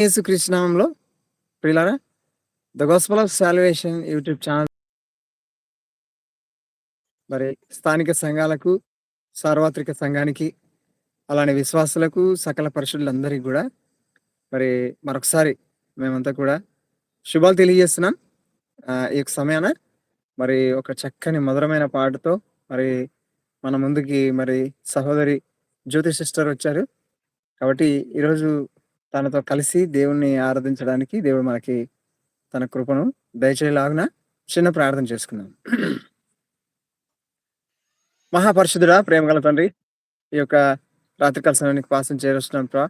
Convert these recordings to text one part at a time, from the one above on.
యేసు నామంలో ప్రియులారా the gospel of salvation YouTube channel. మరి స్థానిక సంఘాలకు సార్వత్రిక సంఘానికి అలానే విశ్వాసులకు సకల పరిషులందరికీ కూడా మరి మరొకసారి మేమంతా కూడా శుభాలు తెలియజేస్తున్నాం. ఈ యొక్క సమయాన మరి ఒక చక్కని మధురమైన పాటతో మరి మన ముందుకి మరి సహోదరి జ్యోతి సిస్టర్ వచ్చారు. కాబట్టి ఈరోజు తనతో కలిసి దేవుణ్ణి ఆరాధించడానికి దేవుడు మనకి తన కృపను దయచేయలాగున చిన్న ప్రార్థన చేసుకుందాం. ప్రేమ ప్రేమగల తండ్రి ఈ యొక్క రాత్రికాల సమయానికి పాసం చేరుస్తున్నాం ప్రా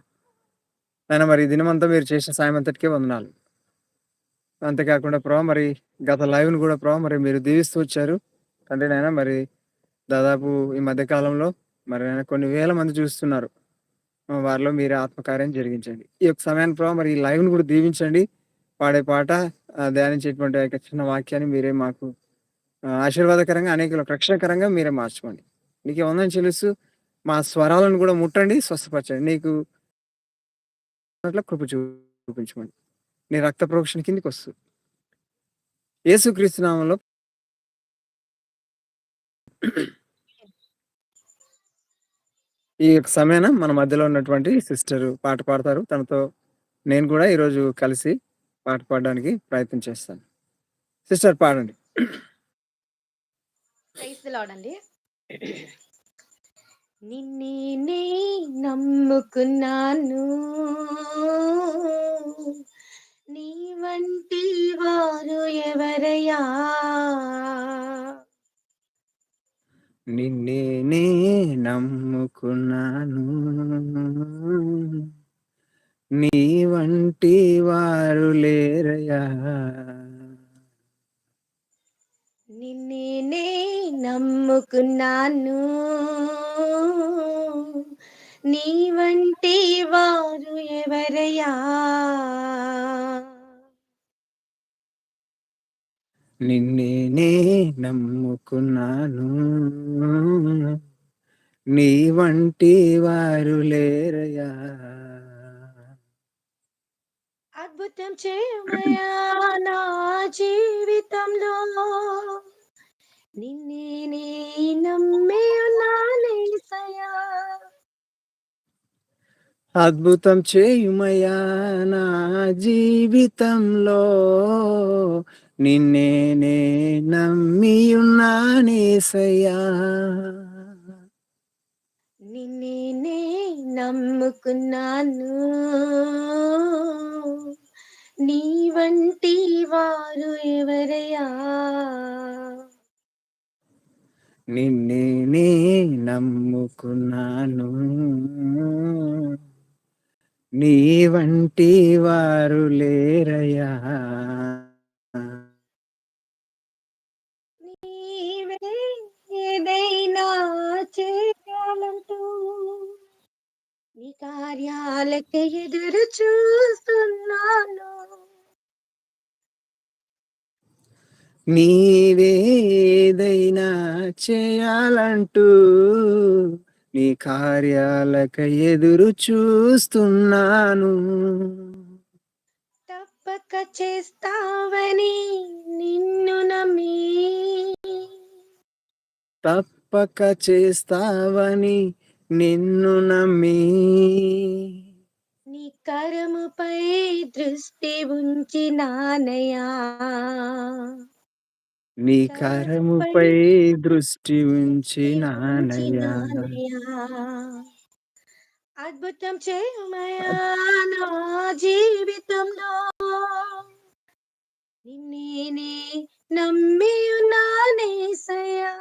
ఆయన మరి దినమంతా మీరు చేసిన సాయం అంతటికే వందనాలు. అంతేకాకుండా ప్రా మరి గత లైవ్ను కూడా ప్రా మరి మీరు దీవిస్తూ వచ్చారు. తండ్రి నాయన మరి దాదాపు ఈ మధ్య కాలంలో మరి నాయన కొన్ని వేల మంది చూస్తున్నారు. వారిలో మీరు ఆత్మకార్యం జరిగించండి. ఈ యొక్క సమయాన్ని ప్రభావ మరి ఈ లైవ్ను కూడా దీవించండి. పాడే పాట ధ్యానించేటువంటి యొక్క చిన్న వాక్యాన్ని మీరే మాకు ఆశీర్వాదకరంగా అనేక రక్షణకరంగా మీరే మార్చుకోండి. నీకు ఏమన్నా తెలుసు మా స్వరాలను కూడా ముట్టండి స్వస్థపరచండి. నీకు అట్లా కృప చూపించమని. నీ రక్త ప్రోక్షణ కిందికి వస్తూ. యేసుక్రీస్తు నామంలో ఈ యొక్క సమయాన మన మధ్యలో ఉన్నటువంటి సిస్టర్ పాట పాడతారు. తనతో నేను కూడా ఈరోజు కలిసి పాట పాడడానికి ప్రయత్నం చేస్తాను. సిస్టర్ పాడండి. అండి. నిన్నే నమ్ముకున్నాను. నీ వంటి వారు ఎవరయ్యా? నిన్నే నే నమ్ముకున్నాను. నీ వంటి వారు లేరయా నిన్నే నే నమ్ముకున్నాను. నీ వంటి వారు ఎవరయ్యా? నిన్నే నే నమ్ముకున్నాను. నీ వంటి వారు లేరయా. అద్భుతం చేయమయా నా జీవితంలో. నిన్నే నే నమ్మే ఉన్నానేసయా అద్భుతం చేయుమయా నా జీవితంలో. నిన్నే నే నమ్మియున్నానేసయ్యా నిన్నే నే నమ్ముకున్నాను. నీ వంటి వారు ఎవరయ్యా? నిన్నే నే నమ్ముకున్నాను. నీ వంటి వారు లేరయా కార్యాలకి ఎదురు చూస్తున్నాను. నీవేదైనా చేయాలంటూ నీ కార్యాలక ఎదురు చూస్తున్నాను. తప్పక చేస్తావని నిన్ను నమ్మి. తప్పక చేస్తావని నిన్ను నమ్మి. కరముపై దృష్టి ఉంచి నానయా. నీ కరముపై దృష్టి ఉంచి నానయ్యా అద్భుతం చేయమయా నా జీవితంలో. నిన్నేనే నమ్మి ఉన్నానేసయ్యా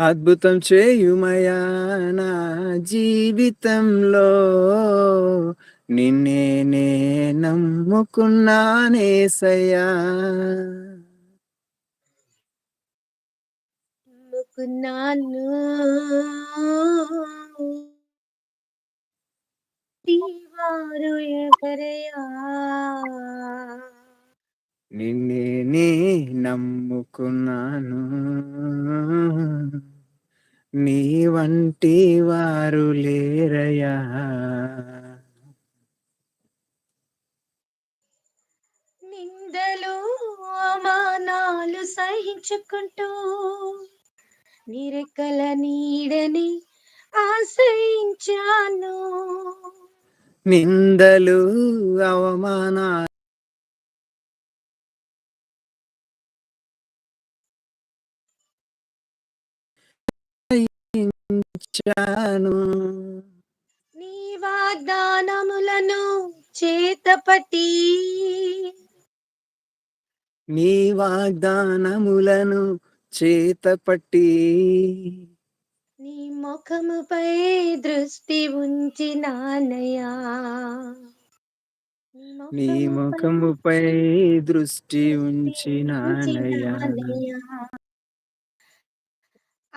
అద్భుతం చేయుమయా నా జీవితంలో. నిన్నే నే నమ్ముకున్నానేసయ్యా నమ్ముకున్నాను. తీవారు ఎవరయ్యా నిన్నే నే నమ్ముకున్నాను. నీ వంటి వారు లేరయ్యా. నిందలు అవమానాలు సహించుకుంటూ నిరెక్కల నీడని ఆశ్రయించాను. నిందలు అవమానా చాను నీ వాగ్దానములను చేతపట్టి నీ వాగ్దానములను చేతపట్టి నీ ముఖముపై దృష్టి ఉంచినానయ్యా. నీ ముఖముపై దృష్టి ఉంచినానయ్యా. ఉంచినానయ్యా.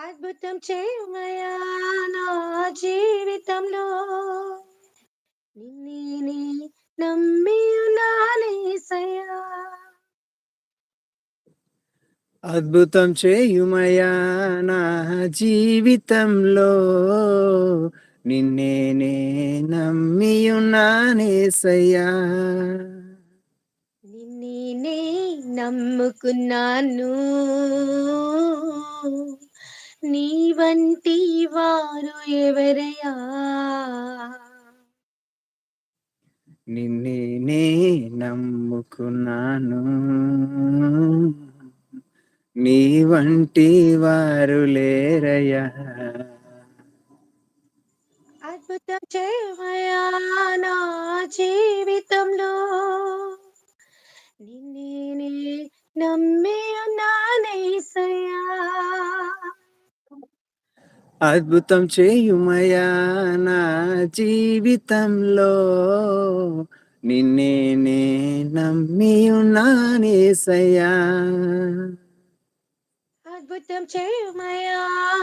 అద్భుతం చేయమయా నా జీవితంలో? నిన్నే నమ్మి ఉన్నానేసయ్యా అద్భుతం చేయుమయా నా జీవితంలో? నిన్నే నే నమ్మియున్నానేసయ్యా నిన్నే నమ్ముకున్నాను. నీ వంటి వారు ఎవరయ్యా? నిన్నే నే నమ్ముకున్నాను. నీ వంటి వారు లేరయ్యా. అద్భుతం చేయమయా అద్భుతం చేయుమయా నా జీవితంలో. నిన్నే నే నమ్మియున్నానేసయ్యా అద్భుతం చేయమయా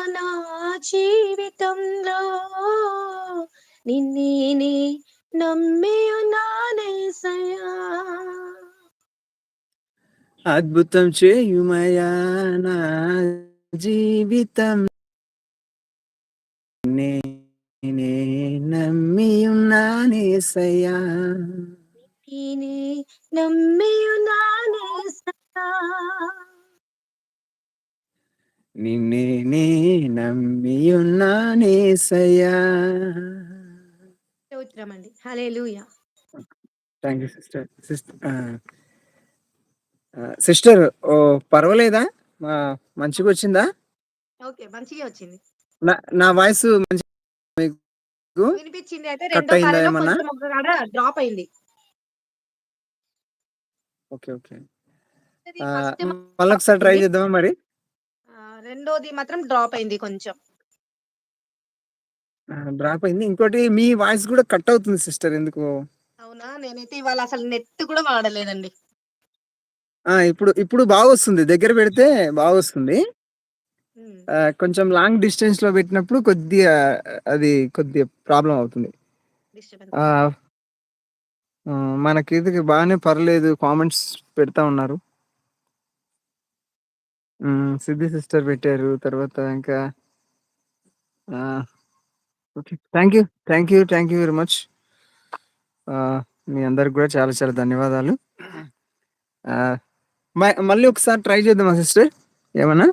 నా జీవితంలో. నిన్నే నమ్మి ఉన్నానేసయ్యా అద్భుతం చేయుమయా నా జీవితం. నమ్మియున్నానేసయ్యా నిన్నే నమ్మి ఉన్నానేసయ్యా నిన్నే నే నమ్మియున్నానేసయ్యా స్తోత్రం అండి hallelujah. Thank you sister sister sister ఓ పర్వాలేదా? మంచిగా వచ్చిందా? ఓకే మంచిగా వచ్చింది. నా నా వాయిస్ మంచి వినిపించింది అయితే రెండో సారిలో? కొంచెం ఒక కాడ డ్రాప్ అయింది. Okay okay. మళ్ళీ ఒకసారి ట్రై చేద్దామా మరి? రెండోది మాత్రం డ్రాప్ అయింది కొంచెం. డ్రాప్ అయింది. ఇంకోటి మీ వాయిస్ కూడా కట్ అవుతుంది సిస్టర్. ఎందుకు? అవునా? నేనైతే ఇవాళ అసలు నెట్ కూడా వాడలేదండి. ఆ, ఇప్పుడు ఇప్పుడు బాగా వస్తుంది దగ్గర పెడితే బాగా వస్తుంది కొంచెం లాంగ్ డిస్టెన్స్లో పెట్టినప్పుడు కొద్దిగా అది కొద్దిగా ప్రాబ్లం అవుతుంది. మనకి ఇది బాగానే పర్లేదు కామెంట్స్ పెడతా ఉన్నారు. సిద్ధి సిస్టర్ పెట్టారు తర్వాత ఇంకా okay. Thank you thank you thank you very much. మీ అందరికి కూడా చాలా చాలా ధన్యవాదాలు. మళ్ళీ ఒకసారి ట్రై చేద్దామా సిస్టర్? ఏమన్నా?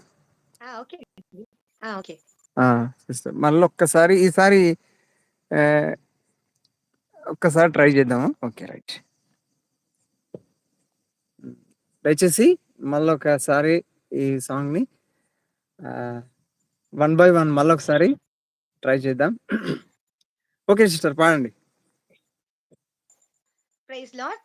సిస్టర్ మళ్ళీ ఒక్కసారి ఈసారి ఒక్కసారి ట్రై చేద్దాము? Okay right. దయచేసి మళ్ళీ ఒకసారి ఈ సాంగ్ని వన్ బై వన్ మళ్ళీ ఒకసారి ట్రై చేద్దాం. ఓకే సిస్టర్ పాడండి. Praise Lord.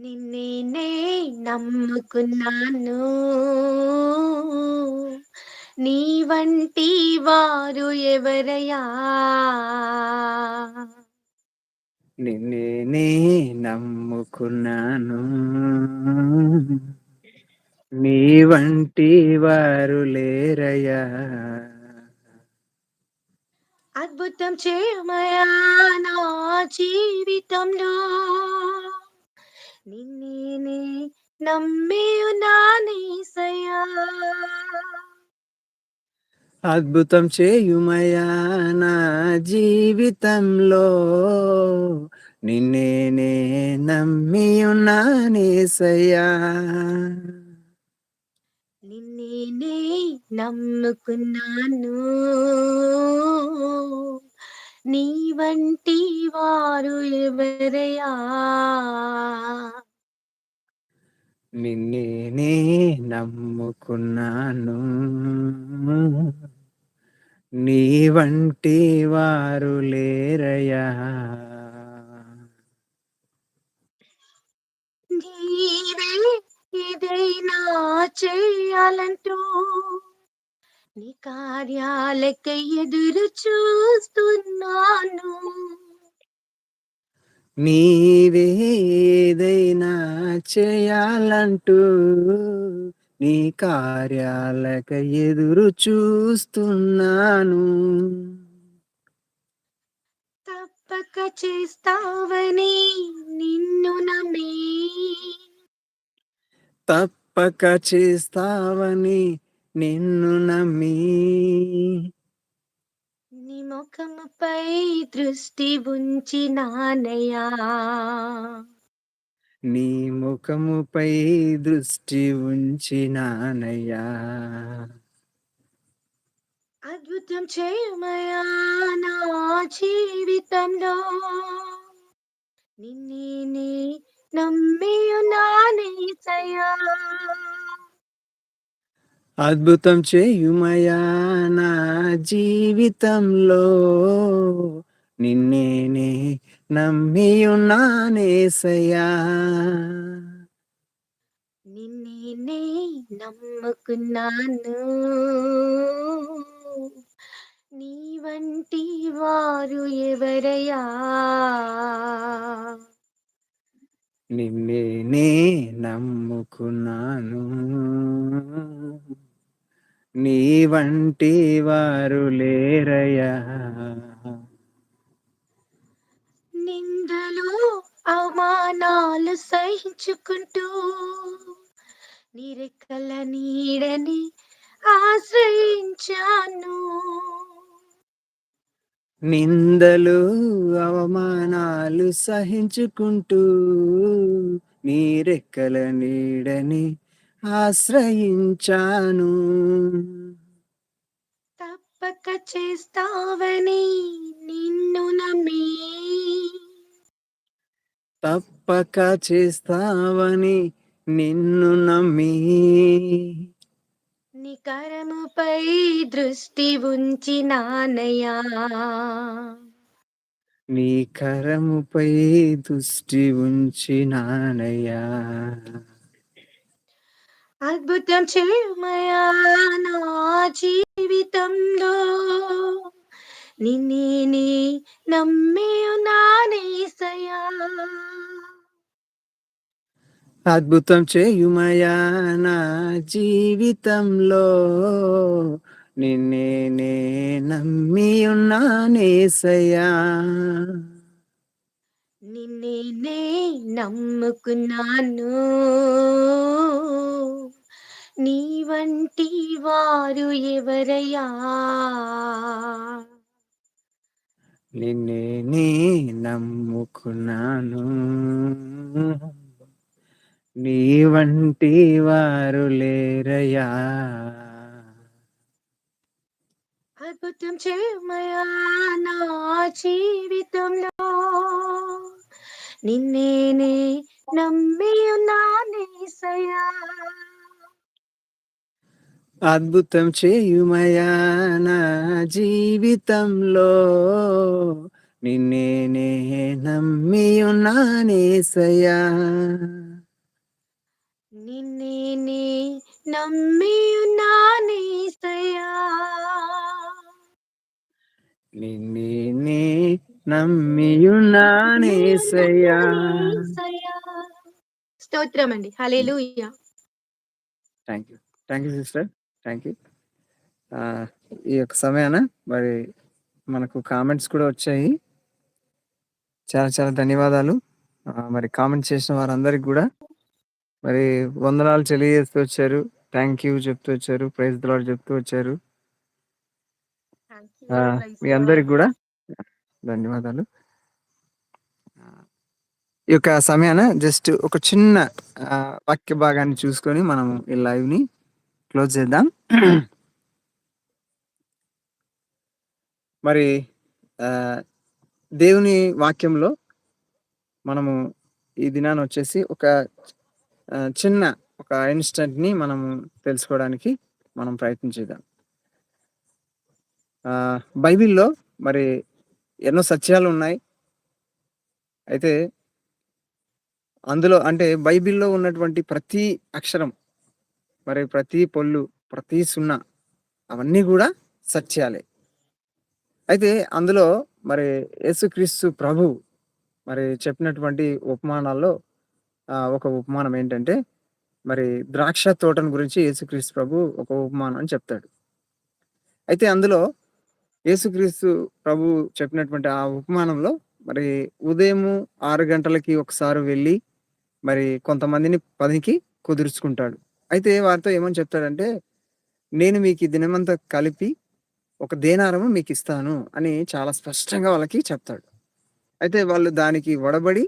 నిన్నే నమ్ముకున్నాను. నీ వంటి వారు ఎవరయ్యా? నిన్నే నమ్ముకున్నాను. నీ వంటి వారు లేరయ్యా. అద్భుతం చేయమయా నా జీవితంలో? నిన్నే నమ్మి ఉన్నానేసయ్యా అద్భుతం చేయుమయా నా జీవితంలో. నిన్నే నే నమ్మి ఉన్నానేసయ్యా నిన్నే నమ్ముకున్నాను. నీ వంటి వారు ఎవరయ్యా? నిన్నే నే నమ్ముకున్నాను. నీ వంటి వారు లేరయ్యా నీవే ఏదైనా చేయాలంటూ నీ కార్యాలకై ఎదురు చూస్తున్నాను. నీవేదైనా చేయాలంటూ నీ కార్యాలక ఎదురు చూస్తున్నాను. తప్పక చేస్తావని నిన్ను నమ్మి. తప్పక చేస్తావని నిన్ను నమ్మి. ముఖముపై దృష్టి ఉంచి నానయ్యా నీ ముఖముపై దృష్టి ఉంచినానయ్యా. అద్భుతం చేయమయా నా జీవితంలో. నిన్నే నమ్మి ఉన్నానేసయ్యా అద్భుతం చేయుమయా నా జీవితంలో. నిన్నేనే నమ్మి ఉన్నానేసయ్యా నిన్నే నమ్ముకున్నాను. నీ వంటి వారు ఎవరయ్యా? నిన్నేనే నమ్ముకున్నాను. నీ వంటి వారు లేరయ్యా. నిందలు అవమానాలు సహించుకుంటూ నిరెక్కల నీడని ఆశ్రయించాను. నిందలు అవమానాలు సహించుకుంటూ నీ రెక్కల నీడని ఆశ్రయించాను. తప్పక చేస్తావని నిన్ను నమ్మి. తప్పక చేస్తావని నిన్ను నమ్మి. నీ కరముపై దృష్టి ఉంచి నానయ్యా. నీ కరముపై దృష్టి ఉంచినానయ్యా అద్భుతం చేయమయా నా జీవితంలో. నిన్నే నమ్మి ఉన్నానేసయ్యా అద్భుతం చేయుమయా నా జీవితంలో. నిన్నే నమ్మి ఉన్నానేసయా నిన్నే నమ్ముకున్నాను. నీ వంటి వారు ఎవరయ్యా? నిన్నే నమ్ముకున్నాను. నీ వంటి వారు లేరయ్యా. అద్భుతం చేయమయా నా జీవితంలో? నిన్నే నమ్మి అద్భుతం చేయుమయా నా జీవితంలో. నిన్నే నమ్మి ఉన్నానేసయ్యా నిన్నే నమ్మి ఉన్నానేసయ్యా నిన్నే నమ్మియున్నానేసయ్యా స్తోత్రం అండి hallelujah. Thank you thank you sister thank you ఈ యొక్క సమయాన మరి మనకు కామెంట్స్ కూడా వచ్చాయి. చాలా చాలా ధన్యవాదాలు. మరి కామెంట్ చేసిన వారందరికి కూడా మరి వందనాలు తెలియజేస్తూ వచ్చారు. థ్యాంక్ యూ చెప్తూ వచ్చారు. ప్రైజ్ లాడ్ చెప్తూ వచ్చారు. మీ అందరికి కూడా ధన్యవాదాలు. ఈ యొక్క సమయాన జస్ట్ ఒక చిన్న ఆ, వాక్య భాగాన్ని చూసుకొని మనం ఈ లైవ్ని క్లోజ్ చేద్దాం. మరి దేవుని వాక్యంలో మనము ఈ దినాన్ని వచ్చేసి ఒక చిన్న ఒక ఇన్స్టెంట్ని మనము తెలుసుకోవడానికి మనం ప్రయత్నం చేద్దాం. ఆ, బైబిల్లో మరి ఎన్నో సత్యాలు ఉన్నాయి. అయితే అందులో అంటే బైబిల్లో ఉన్నటువంటి ప్రతి అక్షరం మరి ప్రతి పొల్లు ప్రతి సున్నా అవన్నీ కూడా సత్యాలే. అయితే అందులో మరి యేసుక్రీస్తు ప్రభు మరి చెప్పినటువంటి ఉపమానాల్లో ఒక ఉపమానం ఏంటంటే మరి ద్రాక్ష తోటను గురించి యేసుక్రీస్తు ప్రభు ఒక ఉపమానం అని చెప్తాడు. అయితే అందులో యేసుక్రీస్తు ప్రభు చెప్పినటువంటి ఆ ఉపమానంలో మరి ఉదయం ఆరు గంటలకి ఒకసారి వెళ్ళి మరి కొంతమందిని పనికి కుదుర్చుకుంటాడు. అయితే వారితో ఏమని చెప్తాడంటే నేను మీకు ఈ దినమంతా కలిపి ఒక దేనారము మీకు ఇస్తాను అని చాలా స్పష్టంగా వాళ్ళకి చెప్తాడు. అయితే వాళ్ళు దానికి వడబడి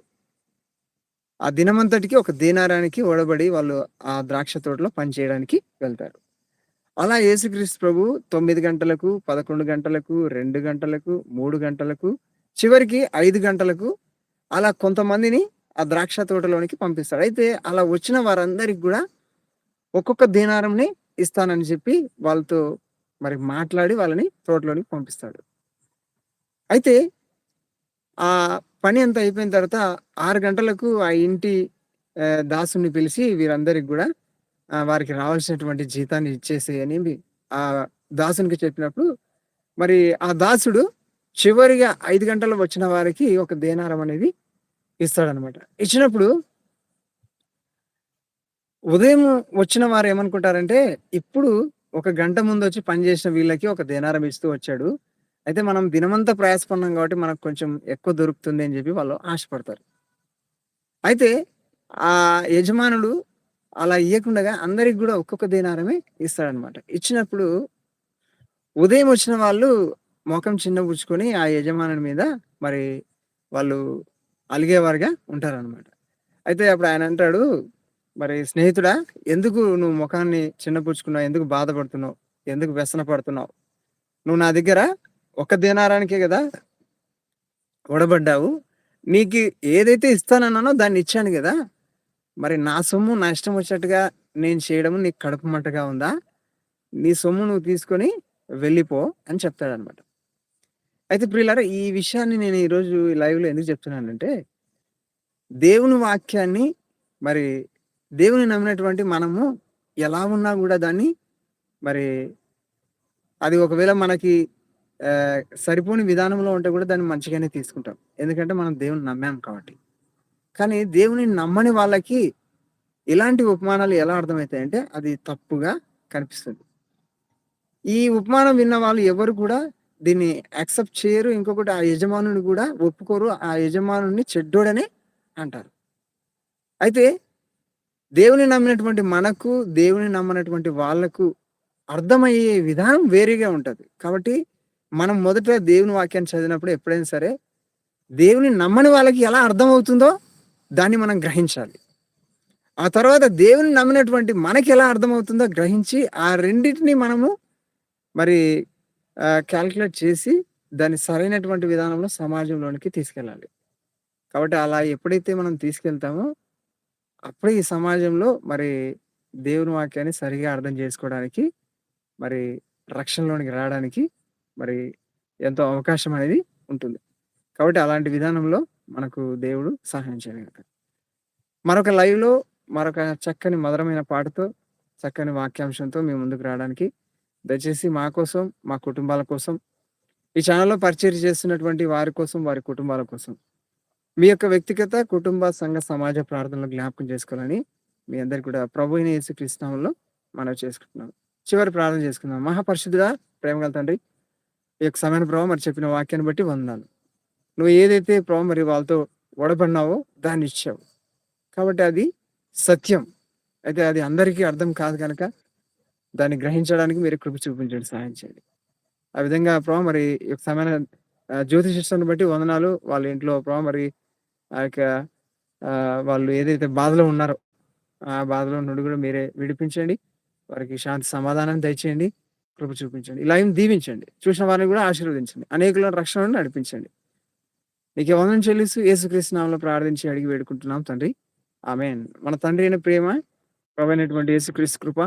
ఆ దినమంతటికి ఒక దేనారానికి వడబడి వాళ్ళు ఆ ద్రాక్ష తోటలో పనిచేయడానికి వెళ్తారు. అలా యేసుక్రీస్తు ప్రభు తొమ్మిది గంటలకు పదకొండు గంటలకు రెండు గంటలకు మూడు గంటలకు చివరికి ఐదు గంటలకు అలా కొంతమందిని ఆ ద్రాక్ష తోటలోనికి పంపిస్తాడు అయితే అలా వచ్చిన వారందరికి కూడా ఒక్కొక్క దీనారంని ఇస్తానని చెప్పి వాళ్ళతో మరి మాట్లాడి వాళ్ళని తోటలోనికి పంపిస్తాడు. అయితే ఆ పని అంతా అయిపోయిన తర్వాత ఆరు గంటలకు ఆ ఇంటి దాసుని పిలిచి వీరందరికి కూడా ఆ, వారికి రావాల్సినటువంటి జీతాన్ని ఇచ్చేసి అని ఆ దాసునికి చెప్పినప్పుడు మరి ఆ దాసుడు చివరిగా ఐదు గంటలు వచ్చిన వారికి ఒక దేనారం అనేది ఇస్తాడనమాట. ఇచ్చినప్పుడు ఉదయం వచ్చిన వారు ఏమనుకుంటారంటే ఇప్పుడు ఒక గంట ముందు వచ్చి పనిచేసిన వీళ్ళకి ఒక దేనారం ఇస్తూ వచ్చాడు. అయితే మనం దినమంతా ప్రయాసపడినాం కాబట్టి మనకు కొంచెం ఎక్కువ దొరుకుతుంది అని చెప్పి వాళ్ళు ఆశపడతారు. అయితే ఆ యజమానుడు అలా ఇవ్వకుండా అందరికి కూడా ఒక్కొక్క దేనారమే ఇస్తాడనమాట. ఇచ్చినప్పుడు ఉదయం వచ్చిన వాళ్ళు ముఖం చిన్నబుచ్చుకొని ఆ యజమానుని మీద మరి వాళ్ళు అలిగేవారుగా ఉంటారనమాట. అయితే అప్పుడు ఆయన అంటాడు మరి స్నేహితుడా ఎందుకు నువ్వు ముఖాన్ని చిన్నపుచ్చుకున్నావు ఎందుకు బాధపడుతున్నావు? ఎందుకు వ్యసన పడుతున్నావు? నువ్వు నా దగ్గర ఒక దినారానికే కదా ఉడబడ్డావు. నీకు ఏదైతే ఇస్తానన్నానో దాన్ని ఇచ్చాను కదా మరి నా సొమ్ము నా ఇష్టం వచ్చినట్టుగా నేను చేయడం నీకు కడుపు ఉందా? నీ సొమ్ము నువ్వు తీసుకొని వెళ్ళిపో అని చెప్తాడు అనమాట అయితే ప్రియులారా ఈ విషయాన్ని నేను ఈరోజు లైవ్లో ఎందుకు చెప్తున్నానంటే దేవుని వాక్యాన్ని మరి దేవుని నమ్మినటువంటి మనము ఎలా ఉన్నా కూడా దాన్ని మరి అది ఒకవేళ మనకి సరిపోని విధానంలో ఉంటే కూడా దాన్ని మంచిగానే తీసుకుంటాం. ఎందుకంటే మనం దేవుని నమ్మాం కాబట్టి. కానీ దేవుని నమ్మని వాళ్ళకి ఇలాంటి ఉపమానాలు ఎలా అర్థమవుతాయంటే అది తప్పుగా కనిపిస్తుంది. ఈ ఉపమానం విన్న వాళ్ళు ఎవరు కూడా దీన్ని యాక్సెప్ట్ చేయరు ఇంకొకటి ఆ యజమానుని కూడా ఒప్పుకోరు ఆ యజమానుని చెడ్డోడనే అంటారు. అయితే దేవుని నమ్మినటువంటి మనకు దేవుని నమ్మనటువంటి వాళ్ళకు అర్థమయ్యే విధానం వేరేగా ఉంటుంది. కాబట్టి మనం మొదట దేవుని వాక్యాన్ని చదివినప్పుడు ఎప్పుడైనా సరే దేవుని నమ్మని వాళ్ళకి ఎలా అర్థమవుతుందో దాన్ని మనం గ్రహించాలి. ఆ తర్వాత దేవుని నమ్మినటువంటి మనకి ఎలా అర్థమవుతుందో గ్రహించి ఆ రెండింటిని మనము మరి క్యాల్కులేట్ చేసి దాన్ని సరైనటువంటి విధానంలో సమాజంలోనికి తీసుకెళ్ళాలి. కాబట్టి అలా ఎప్పుడైతే మనం తీసుకెళ్తామో అప్పుడే ఈ సమాజంలో మరి దేవుని వాక్యాన్ని సరిగా అర్థం చేసుకోవడానికి మరి రక్షణలోనికి రావడానికి మరి ఎంతో అవకాశం అనేది ఉంటుంది. కాబట్టి అలాంటి విధానంలో మనకు దేవుడు సహాయం చేయగలుగుతాడు మరొక లైవ్లో మరొక చక్కని మధురమైన పాటతో చక్కని వాక్యాంశంతో మేము ముందుకు రావడానికి దయచేసి మా కోసం మా కుటుంబాల కోసం ఈ ఛానల్‌లో పరిచయం చేస్తున్నటువంటి వారి కోసం, వారి కుటుంబాల కోసం, మీ యొక్క వ్యక్తిగత, కుటుంబ, సంఘ, సమాజ ప్రార్థనలు జ్ఞాపకం చేసుకోవాలని మీ అందరికి కూడా ప్రభు అయిన యేసుక్రీస్తు నామంలో మనవి చేసుకుంటున్నాం. చివరి ప్రార్థన చేసుకుందాం. మహాపరిశుద్ధుడా, ప్రేమగల తండ్రి, ఈ యొక్క సమయాన్ని ప్రభావ మరి చెప్పిన వాక్యాన్ని బట్టి వందనాలు. నువ్వు ఏదైతే ప్రభావ మరి వాళ్ళతో ఒడబడినావో దాన్ని ఇచ్చావు. కాబట్టి అది సత్యం. అయితే అది అందరికీ అర్థం కాదు కనుక దాన్ని గ్రహించడానికి మీరు కృప చూపించండి. సహాయం చేయండి. ఆ విధంగా ప్రభావ మరి ఈ బట్టి వందనాలు. వాళ్ళ ఇంట్లో ప్రభావ మరి ఆ యొక్క వాళ్ళు ఏదైతే బాధలో ఉన్నారో, ఆ బాధలో నుండి కూడా మీరే విడిపించండి. వారికి శాంతి సమాధానం దయచేయండి. కృప చూపించండి. ఇలా ఏం దీవించండి. చూసిన వారిని కూడా ఆశీర్వదించండి. అనేకులను రక్షణను నడిపించండి. నీకే వందనం చెల్లిస్తూ యేసుక్రీస్తు ప్రార్థించి అడిగి వేడుకుంటున్నాం తండ్రి. ఆమె మన తండ్రి అయిన ప్రేమ, ప్రభైనటువంటి యేసుక్రీస్తు కృప,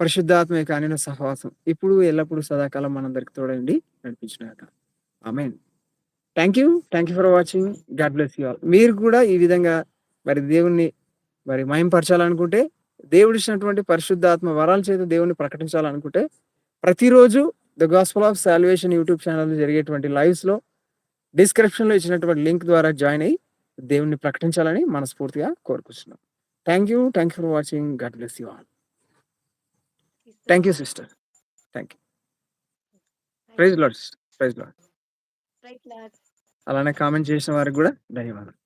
పరిశుద్ధాత్మ యొక్క అనిన సహవాసం ఇప్పుడు ఎల్లప్పుడూ సదాకాలం మనందరికి తోడండి నడిపించుగాక. Amen thank you. Thank you for watching. God bless you all. మీరు కూడా ఈ విధంగా మరి దేవుణ్ణి మరి మయంపరచాలనుకుంటే దేవుడు ఇచ్చినటువంటి పరిశుద్ధాత్మ వరాల చేత దేవుణ్ణి ప్రకటించాలనుకుంటే, ప్రతిరోజు the gospel of salvation YouTube channel జరిగేటువంటి లైవ్స్‌లో డిస్క్రిప్షన్‌లో ఇచ్చినటువంటి లింక్ ద్వారా జాయిన్ అయ్యి దేవుణ్ణి ప్రకటించాలని మనస్ఫూర్తిగా కోరుకుంటున్నాం. Thank you. Thank you for watching. God bless you all. Thank you sister. Thank you. Praise Lord sister. Praise Lord. అలానే కామెంట్ చేసిన వారికి కూడా ధన్యవాదాలు.